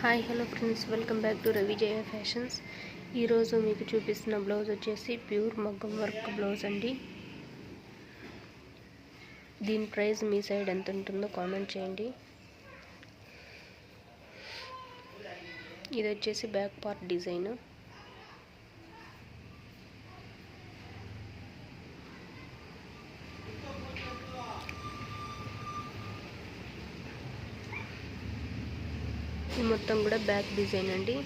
Hi hello friends. Welcome back to Ravijaya Fashions. ఈరోజు మీకు చూపిస్తున్న బ్లౌజ్ వచ్చేసి ప్యూర్ మగ్గం వర్క్ బ్లౌజ్ అండి. దీని ప్రైస్ మీ సైడ్ ఎంత ఉంటుందో కామెంట్ చేయండి. ఇది వచ్చేసి బ్యాక్ పార్ట్ డిజైన్. మొత్తం కూడా బ్యాక్ డిజైన్ అండి.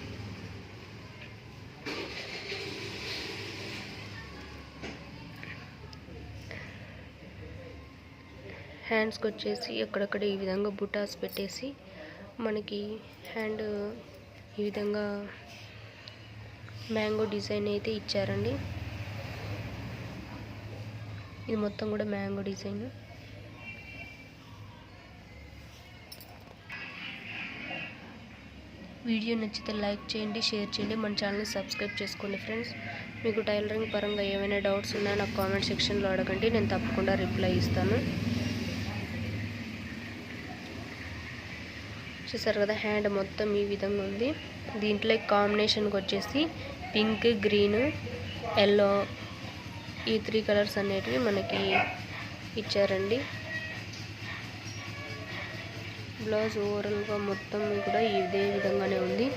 హ్యాండ్స్కి వచ్చేసి ఎక్కడెక్కడ ఈ విధంగా బుటాస్ పెట్టేసి మనకి హ్యాండ్ ఈ విధంగా మ్యాంగో డిజైన్ అయితే ఇచ్చారండి. ఇది మొత్తం కూడా మ్యాంగో డిజైన్. వీడియో నచ్చితే లైక్ చేయండి షేర్ చేయండి. మన ఛానల్ని సబ్స్క్రైబ్ చేసుకోండి ఫ్రెండ్స్. మీకు టైలరింగ్ పరంగా ఏమైనా డౌట్స్ ఉన్నా నాకు కామెంట్ సెక్షన్లో అడగండి. నేను తప్పకుండా రిప్లై ఇస్తాను. చూసారు కదా హ్యాండ్ మొత్తం ఈ విధంగా ఉంది. దీంట్లో కాంబినేషన్కి వచ్చేసి పింక్ గ్రీన్ ఎల్లో ఈ త్రీ కలర్స్ అనేటివి మనకి ఇచ్చారండి. బ్లౌజ్ ఓవరాల్గా మొత్తం కూడా ఇదే విధంగానే ఉంది.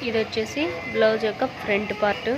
ఇది వచ్చేసి బ్లౌజ్ యొక్క ఫ్రంట్ పార్ట్.